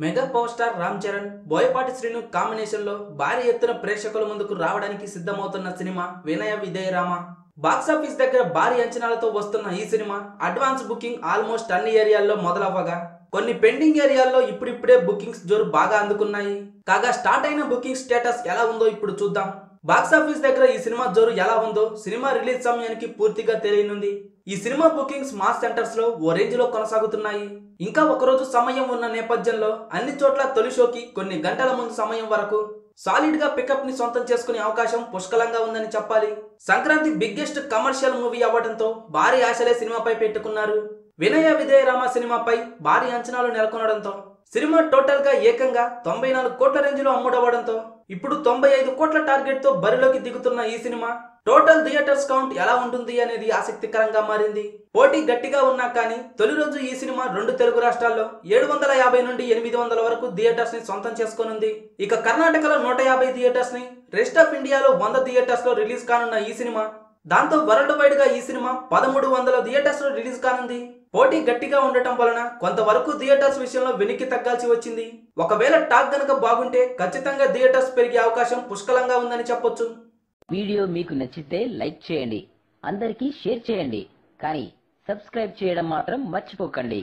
Mega power star Ram Charan Boyapati Srinu కాంబినేషన్లో భారీ ఎత్తున ప్రేక్షకుల ముందుకు రావడానికి సిద్ధమవుతున్న సినిమా వినయ విజయ రామ బాక్సాఫీస్ దగ్గర భారీ అంచనాలతో వస్తున్న ఈ సినిమా అడ్వాన్స్ బుకింగ్ ఆల్మోస్ట్ అన్ని ఏరియాల్లో మొదలవ్వగా. కొన్ని పెండింగ్ ఏరియాల్లో ఇప్పుడిప్పుడే బుకింగ్స్ జోరు బాగా అందుకున్నాయి. కాగా స్టార్ట్ అయిన బుకింగ్ స్టేటస్ ఎలా ఉందో ఇప్పుడు చూద్దాం. బాక్సాఫీస్ దగ్గర ఈ సినిమా జోరు ఎలా ఉందో సినిమా రిలీజ్ సమయానికి పూర్తిగా తెలియనుంది. ఈ సినిమా బుకింగ్స్ మాస్ సెంటర్స్లో ఓ రేంజ్లో కొనసాగుతున్నాయి. ఇంకా ఒకరోజు సమయం ఉన్న నేపథ్యంలో అన్ని చోట్ల తొలి షోకి కొన్ని గంటల ముందు సమయం వరకు సాలిడ్గా పికప్ని సొంతం చేసుకునే అవకాశం పుష్కలంగా ఉందని చెప్పాలి. సంక్రాంతి బిగ్గెస్ట్ కమర్షియల్ మూవీ అవ్వడంతో భారీ ఆశలే సినిమాపై పెట్టుకున్నారు. వినయ విజయరామ సినిమాపై భారీ అంచనాలు నెలకొనడంతో సినిమా టోటల్గా ఏకంగా తొంభై నాలుగు కోట్ల రేంజ్లో అమ్ముడవడంతో ఇప్పుడు తొంభై ఐదు కోట్ల టార్గెట్తో బరిలోకి దిగుతున్న ఈ సినిమా టోటల్ థియేటర్స్ కౌంట్ ఎలా ఉంటుంది అనేది ఆసక్తికరంగా మారింది. పోటీ గట్టిగా ఉన్నా కానీ తొలి రోజు ఈ సినిమా రెండు తెలుగు రాష్ట్రాల్లో ఏడు వందల యాభై నుండి ఎనిమిది వందల వరకు థియేటర్స్ని సొంతం చేసుకోనుంది. ఇక కర్ణాటకలో నూట యాభై థియేటర్స్ని రెస్ట్ ఆఫ్ ఇండియాలో వంద థియేటర్స్లో రిలీజ్ కానున్న ఈ సినిమా దాంతో వరల్డ్ వైడ్గా ఈ సినిమా పదమూడు వందల థియేటర్స్లో రిలీజ్ కానుంది. పోటీ గట్టిగా ఉండటం వలన కొంతవరకు థియేటర్స్ విషయంలో వెనక్కి తగ్గాల్సి వచ్చింది. ఒకవేళ టాక్ గనక బాగుంటే ఖచ్చితంగా థియేటర్స్ పెరిగే అవకాశం పుష్కలంగా ఉందని చెప్పొచ్చు. వీడియో మీకు నచ్చితే లైక్ చేయండి. అందరికీ షేర్ చేయండి. కానీ సబ్స్క్రైబ్ చేయడం మాత్రం మర్చిపోకండి.